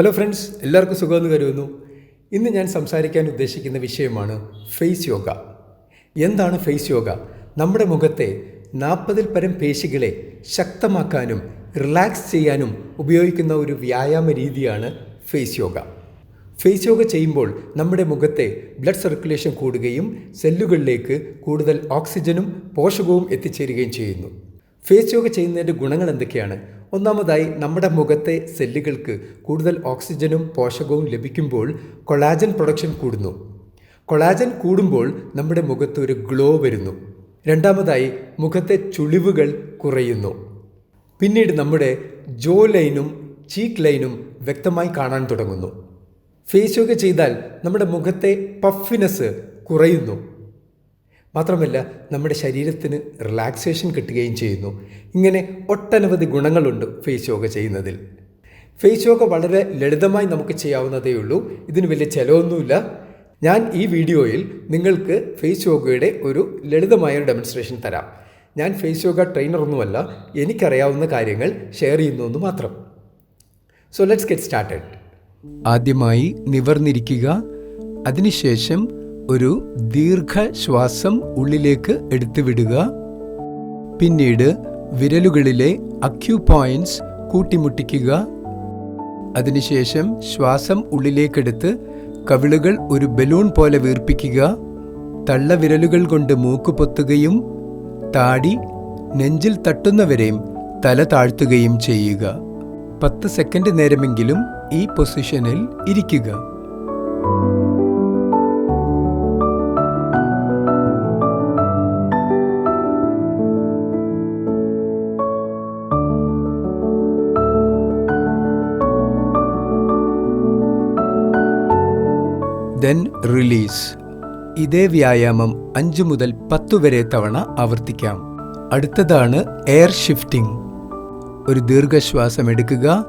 Hello friends എല്ലാവർക്കും സുഖമെന്ന് കരുതുന്നു. ഇന്ന് ഞാൻ സംസാരിക്കാൻ ഉദ്ദേശിക്കുന്ന വിഷയമാണ് ഫേസ് യോഗ എന്താണ് ഫേസ് യോഗ നമ്മുടെ മുഖത്തെ നാൽപ്പതിൽ പരം പേശികളെ ശക്തമാക്കാനും റിലാക്സ് ചെയ്യാനും ഉപയോഗിക്കുന്ന ഒരു വ്യായാമ രീതിയാണ് ഫേസ് യോഗ ഫേസ് യോഗ ചെയ്യുമ്പോൾ നമ്മുടെ മുഖത്തെ ബ്ലഡ് സർക്കുലേഷൻ കൂടുകയും സെല്ലുകളിലേക്ക് കൂടുതൽ ഓക്സിജനും പോഷകവും എത്തിച്ചേരുകയും ചെയ്യുന്നു. ഫേസ് യോഗ ചെയ്യുന്നതിന്റെ ഗുണങ്ങൾ എന്തൊക്കെയാണ്? ഒന്നാമതായി നമ്മുടെ മുഖത്തെ സെല്ലുകൾക്ക് കൂടുതൽ ഓക്സിജനും പോഷകവും ലഭിക്കുമ്പോൾ കൊളാജൻ പ്രൊഡക്ഷൻ കൂടുന്നു. കൊളാജൻ കൂടുമ്പോൾ നമ്മുടെ മുഖത്ത് ഒരു ഗ്ലോ വരുന്നു. രണ്ടാമതായി മുഖത്തെ ചുളിവുകൾ കുറയുന്നു. പിന്നീട് നമ്മുടെ ജോ ലൈനും ചീക്ക് ലൈനും വ്യക്തമായി കാണാൻ തുടങ്ങുന്നു. ഫേസ് യോഗ ചെയ്താൽ നമ്മുടെ മുഖത്തെ പഫിനെസ് കുറയുന്നു. മാത്രമല്ല നമ്മുടെ ശരീരത്തിന് റിലാക്സേഷൻ കിട്ടുകയും ചെയ്യുന്നു. ഇങ്ങനെ ഒട്ടനവധി ഗുണങ്ങളുണ്ട് ഫേസ് യോഗ ചെയ്യുന്നതിൽ. ഫേസ് യോഗ വളരെ ലളിതമായി നമുക്ക് ചെയ്യാവുന്നതേ ഉള്ളൂ. ഇതിന് വലിയ ചിലവൊന്നുമില്ല. ഞാൻ ഈ വീഡിയോയിൽ നിങ്ങൾക്ക് ഫേസ് യോഗയുടെ ഒരു ലളിതമായ ഡെമോൺസ്ട്രേഷൻ തരാം. ഞാൻ ഫേസ് യോഗ ട്രെയിനറൊന്നുമല്ല എനിക്കറിയാവുന്ന കാര്യങ്ങൾ ഷെയർ ചെയ്യുന്നു എന്ന് മാത്രം. സോ ലെറ്റ്സ് ഗെറ്റ് സ്റ്റാർട്ടഡ് ആദ്യമായി നിവർന്നിരിക്കുക. അതിനുശേഷം ഒരു ദീർഘശ്വാസം ഉള്ളിലേക്ക് എടുത്തുവിടുക. പിന്നീട് വിരലുകളിലെ അക്യൂ പോയിന്റ്സ് കൂട്ടിമുട്ടിക്കുക. അതിനുശേഷം ശ്വാസം ഉള്ളിലേക്കെടുത്ത് കവിളുകൾ ഒരു ബലൂൺ പോലെ വീർപ്പിക്കുക. തള്ളവിരലുകൾ കൊണ്ട് മൂക്ക് പൊത്തുകയും താടി നെഞ്ചിൽ തട്ടുന്നവരെയും തല താഴ്ത്തുകയും ചെയ്യുക. പത്ത് സെക്കൻഡ് നേരമെങ്കിലും ഈ പൊസിഷനിൽ ഇരിക്കുക. ദെൻ റിലീസ് ഇതേ വ്യായാമം അഞ്ച് മുതൽ പത്ത് വരെ തവണ ആവർത്തിക്കാം. അടുത്തതാണ് എയർ ഷിഫ്റ്റിംഗ് ഒരു ദീർഘശ്വാസം എടുക്കുക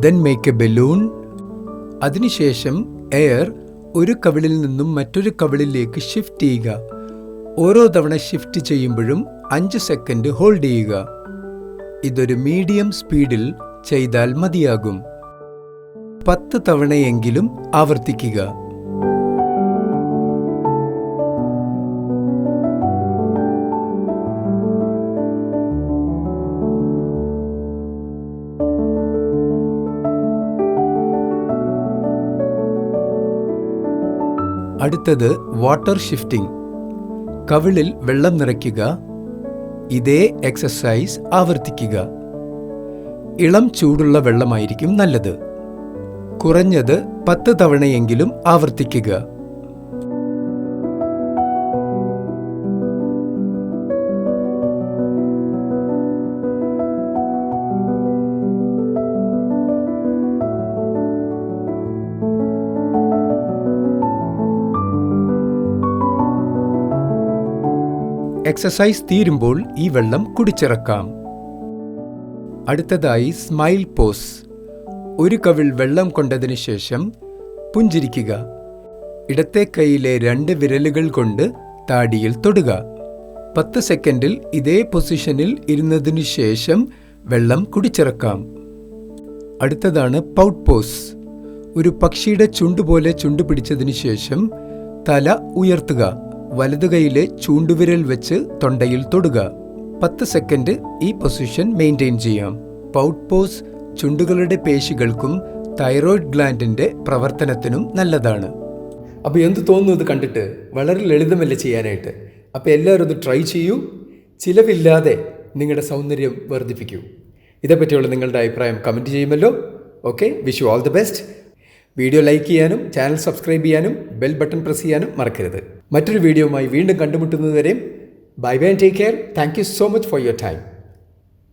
ദെൻ മേക്ക് എ ബലൂൺ അതിനുശേഷം എയർ ഒരു കവിളിൽ നിന്നും മറ്റൊരു കവിളിലേക്ക് ഷിഫ്റ്റ് ചെയ്യുക. ഓരോ തവണ ഷിഫ്റ്റ് ചെയ്യുമ്പോഴും അഞ്ച് സെക്കൻഡ് ഹോൾഡ് ചെയ്യുക. ഇതൊരു മീഡിയം സ്പീഡിൽ ചെയ്താൽ മതിയാകും. പത്ത് തവണയെങ്കിലും ആവർത്തിക്കുക. അടുത്തത് വാട്ടർ ഷിഫ്റ്റിംഗ് കവിളിൽ വെള്ളം നിറയ്ക്കുക. ഇതേ എക്സസൈസ് ആവർത്തിക്കുക. ഇളം ചൂടുള്ള വെള്ളമായിരിക്കും നല്ലത്. കുറഞ്ഞത് പത്ത് തവണയെങ്കിലും ആവർത്തിക്കുക. എക്സസൈസ് തീരുമ്പോൾ ഈ വെള്ളം കുടിച്ചിറക്കാം. അടുത്തതായി സ്മൈൽ പോസ് ഒരു കവിൾ വെള്ളം കൊണ്ടതിനു ശേഷം പുഞ്ചിരിക്കുക. ഇടത്തെ കൈയിലെ രണ്ട് വിരലുകൾ കൊണ്ട് താടിയിൽ തൊടുക. പത്ത് സെക്കൻഡിൽ ഇതേ പൊസിഷനിൽ ഇരുന്നതിനു ശേഷം വെള്ളം കുടിച്ചിറക്കാം. അടുത്തതാണ് പൗട്ട് പോസ് ഒരു പക്ഷിയുടെ ചുണ്ടുപോലെ ചുണ്ടു പിടിച്ചതിനു ശേഷം തല ഉയർത്തുക. വലതു കൈയിലെ ചൂണ്ടുവിരൽ വെച്ച് തൊണ്ടയിൽ തൊടുക. പത്ത് സെക്കൻഡ് ഈ പൊസിഷൻ മെയിന്റെയിൻ ചെയ്യാം. പൗട്ട് പോസ് ചുണ്ടുകളുടെ പേശികൾക്കും തൈറോയ്ഡ് ഗ്ലാൻഡിന്റെ പ്രവർത്തനത്തിനും നല്ലതാണ്. അപ്പോൾ എന്ത് തോന്നുന്നു ഇത് കണ്ടിട്ട്? വളരെ ലളിതമല്ലേ ചെയ്യാനായിട്ട്? അപ്പോൾ എല്ലാവരും ഇത് ട്രൈ ചെയ്യൂ. ചിലവില്ലാതെ നിങ്ങളുടെ സൗന്ദര്യം വർദ്ധിപ്പിക്കൂ. ഇതേപ്പറ്റിയുള്ള നിങ്ങളുടെ അഭിപ്രായം കമന്റ് ചെയ്യുമല്ലോ. Okay wish you all the best video like ചെയ്യാനും ചാനൽ സബ്സ്ക്രൈബ് ചെയ്യാനും ബെൽ ബട്ടൺ പ്രസ് ചെയ്യാനും മറക്കരുത്. മറ്റൊരു വീഡിയോയുമായി വീണ്ടും കണ്ടുമുട്ടുന്നതുവരെയും bye bye take care. Thank you so much for your time